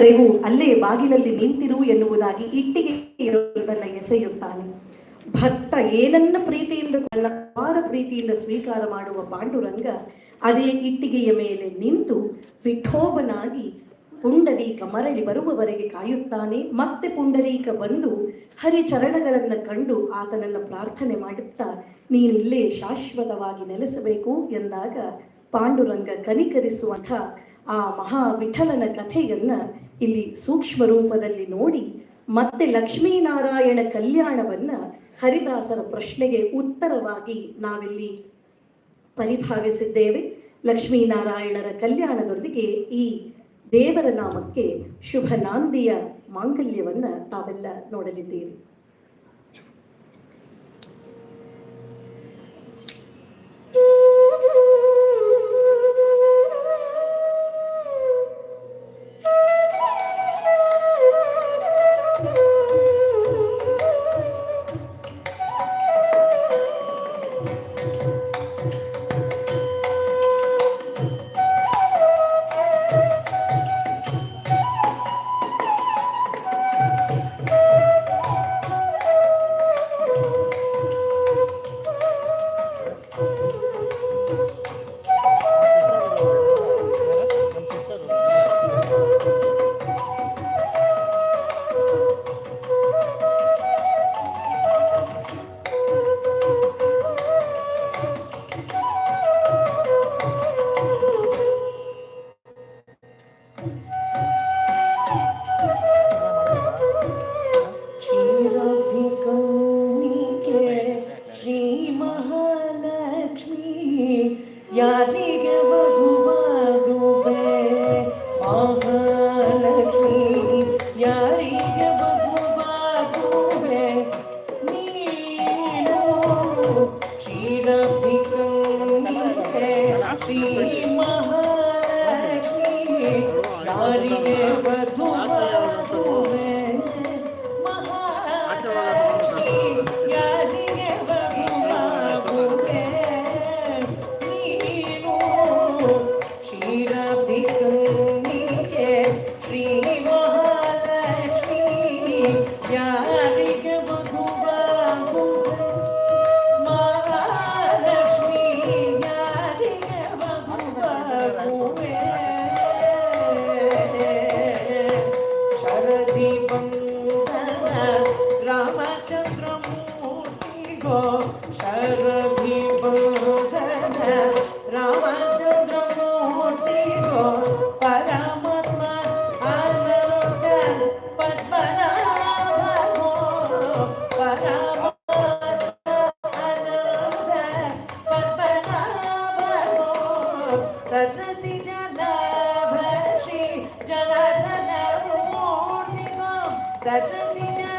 ವರೆಗೂ ಅಲ್ಲೇ ಬಾಗಿಲಲ್ಲಿ ನಿಂತಿರು ಎನ್ನುವುದಾಗಿ ಇಟ್ಟಿಗೆಯೊಂದನ್ನು ಎಸೆಯುತ್ತಾನೆ. ಭಕ್ತ ಏನನ್ನ ಪ್ರೀತಿಯಿಂದ ಅಪಾರ ಪ್ರೀತಿಯಿಂದ ಸ್ವೀಕಾರ ಮಾಡುವ ಪಾಂಡುರಂಗ ಅದೇ ಇಟ್ಟಿಗೆಯ ಮೇಲೆ ನಿಂತು ವಿಠೋಬನಾಗಿ ಪುಂಡರೀಕ ಮರಳಿ ಬರುವವರೆಗೆ ಕಾಯುತ್ತಾನೆ. ಮತ್ತೆ ಪುಂಡರೀಕ ಬಂದು ಹರಿಚರಣಗಳನ್ನು ಕಂಡು ಆತನನ್ನು ಪ್ರಾರ್ಥನೆ ಮಾಡುತ್ತಾ, ನೀನಿಲ್ಲೇ ಶಾಶ್ವತವಾಗಿ ನೆಲೆಸಬೇಕು ಎಂದಾಗ ಪಾಂಡುರಂಗ ಕನಿಕರಿಸುವಂಥ ಆ ಮಹಾ ವಿಠಲನ ಕಥೆಯನ್ನ ಇಲ್ಲಿ ಸೂಕ್ಷ್ಮ ರೂಪದಲ್ಲಿ ನೋಡಿ ಮತ್ತೆ ಲಕ್ಷ್ಮೀನಾರಾಯಣ ಕಲ್ಯಾಣವನ್ನ ಹರಿದಾಸರ ಪ್ರಶ್ನೆಗೆ ಉತ್ತರವಾಗಿ ನಾವಿಲ್ಲಿ ಪರಿಭಾವಿಸಿದ್ದೇವೆ. ಲಕ್ಷ್ಮೀನಾರಾಯಣರ ಕಲ್ಯಾಣದೊಂದಿಗೆ ಈ ದೇವರ ನಾಮಕ್ಕೆ ಶುಭ ನಾಂದಿಯ ಮಾಂಗಲ್ಯವನ್ನ ತಾವೆಲ್ಲ ನೋಡಲಿದ್ದೀರಿ. That does he?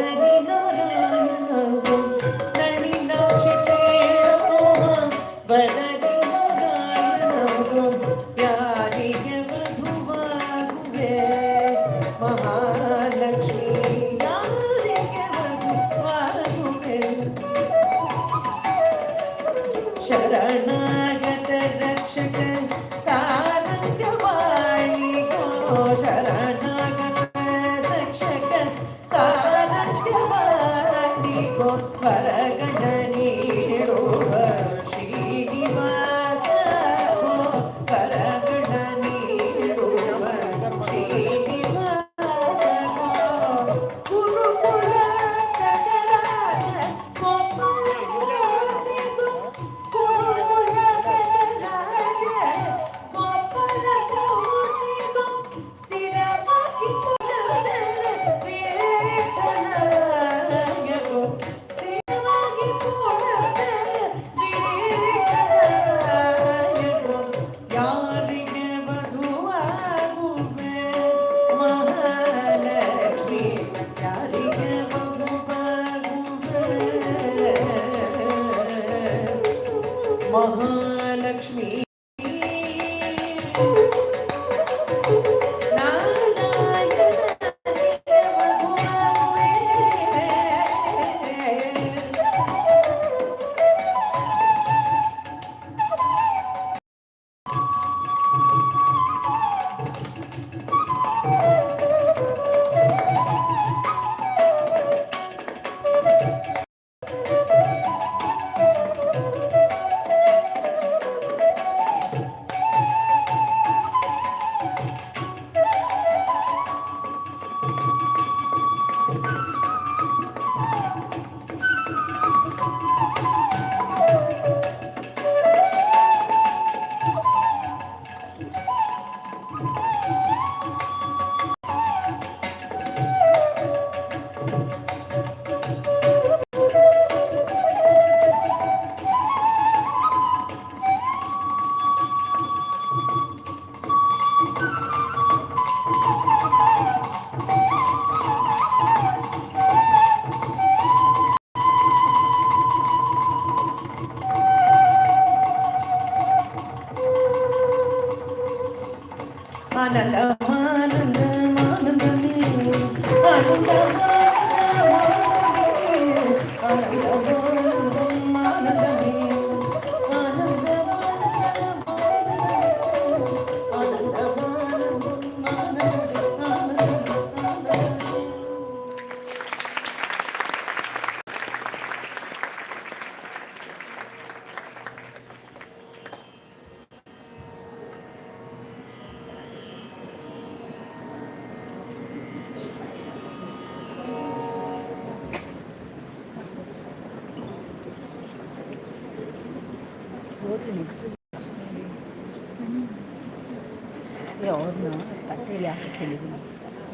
i Hari Guru Nanak. Good.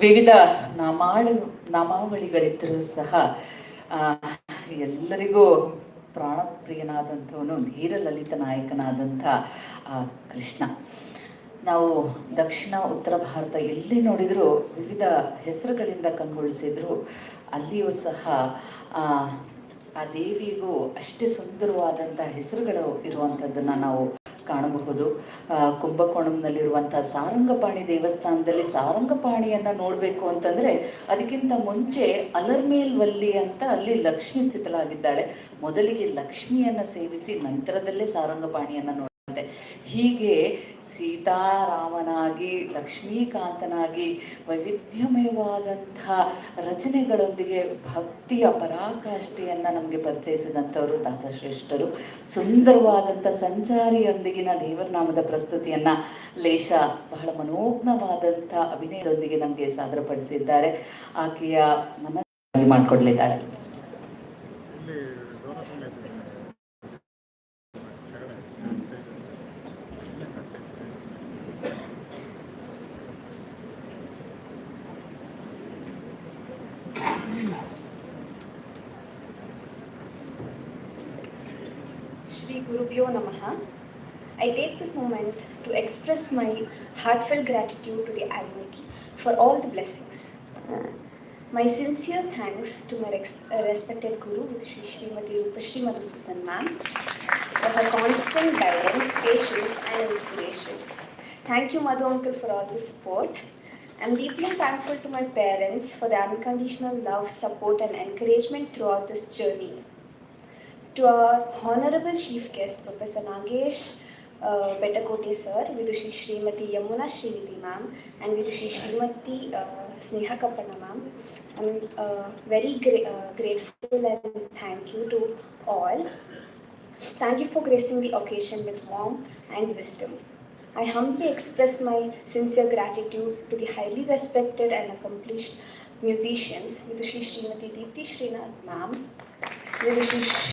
ವಿವಿಧ ನಾಮಾಳು ನಾಮಾವಳಿಗಳಿದ್ದರೂ ಸಹ ಎಲ್ಲರಿಗೂ ಪ್ರಾಣಪ್ರಿಯನಾದಂಥವನು ಧೀರ ಲಲಿತ ನಾಯಕನಾದಂಥ ಆ ಕೃಷ್ಣ. ನಾವು ದಕ್ಷಿಣ ಉತ್ತರ ಭಾರತ ಎಲ್ಲಿ ನೋಡಿದರೂ ವಿವಿಧ ಹೆಸರುಗಳಿಂದ ಕಂಗೊಳಿಸಿದ್ರು ಅಲ್ಲಿಯೂ ಸಹ ಆ, ಆ ದೇವಿಗೂ ಅಷ್ಟೇ ಸುಂದರವಾದಂಥ ಹೆಸರುಗಳು ಇರುವಂಥದ್ದನ್ನು ನಾವು ಕಾಣಬಹುದು. ಕುಂಭಕೋಣಂನಲ್ಲಿರುವಂಥ ಸಾರಂಗಪಾಣಿ ದೇವಸ್ಥಾನದಲ್ಲಿ ಸಾರಂಗಪಾಣಿಯನ್ನು ನೋಡಬೇಕು ಅಂತಂದರೆ ಅದಕ್ಕಿಂತ ಮುಂಚೆ ಅಲರ್ಮೇಲ್ವಲ್ಲಿ ಅಂತ ಅಲ್ಲಿ ಲಕ್ಷ್ಮಿ ಸ್ಥಿತಲಾಗಿದ್ದಾಳೆ ಮೊದಲಿಗೆ ಲಕ್ಷ್ಮಿಯನ್ನು ಸೇವಿಸಿ ನಂತರದಲ್ಲೇ ಸಾರಂಗಪಾಣಿಯನ್ನು ನೋಡುತ್ತೆ ಹೀಗೆ ಸೀತಾರಾಮನಾಗಿ, ಲಕ್ಷ್ಮೀಕಾಂತನಾಗಿ ವೈವಿಧ್ಯಮಯವಾದಂಥ ರಚನೆಗಳೊಂದಿಗೆ ಭಕ್ತಿಯ ಪರಾಕಾಷ್ಠೆಯನ್ನು ನಮಗೆ ಪರಿಚಯಿಸಿದಂಥವರು ದಾಸಶ್ರೇಷ್ಠರು. ಸುಂದರವಾದಂಥ ಸಂಚಾರಿಯೊಂದಿಗಿನ ದೇವರನಾಮದ ಪ್ರಸ್ತುತಿಯನ್ನು ಲೇಷ ಬಹಳ ಮನೋಜ್ಞವಾದಂಥ ಅಭಿನಯದೊಂದಿಗೆ ನಮಗೆ ಸಾದರಪಡಿಸಿದ್ದಾರೆ. ಆಕೆಯ ಮನ ಮಾಡಿಕೊಡ್ಲಿದ್ದಾಳೆ. Gurubhyo Namaha. I take this moment to express my heartfelt gratitude to the Almighty for all the blessings. My sincere thanks to my respected Guru, Shri Srimati Rupashri Madhusudan ma'am, for her constant guidance, patience, and inspiration. Thank you, Madhu Uncle, for all the support. I'm deeply thankful to my parents for their unconditional love, support, and encouragement throughout this journey to our honorable chief guest, Professor Nagesh uh, Betakote sir, Vidushi Srimati Yamuna Sriviti ma'am, and Vidushi Srimati uh, Sneha Kappana ma'am. I'm uh, very gra- uh, grateful and thank you to all. Thank you for gracing the occasion with warmth and wisdom. I humbly express my sincere gratitude to the highly respected and accomplished musicians, Vidushi Srimati Deepti Srinath ma'am, Vidushi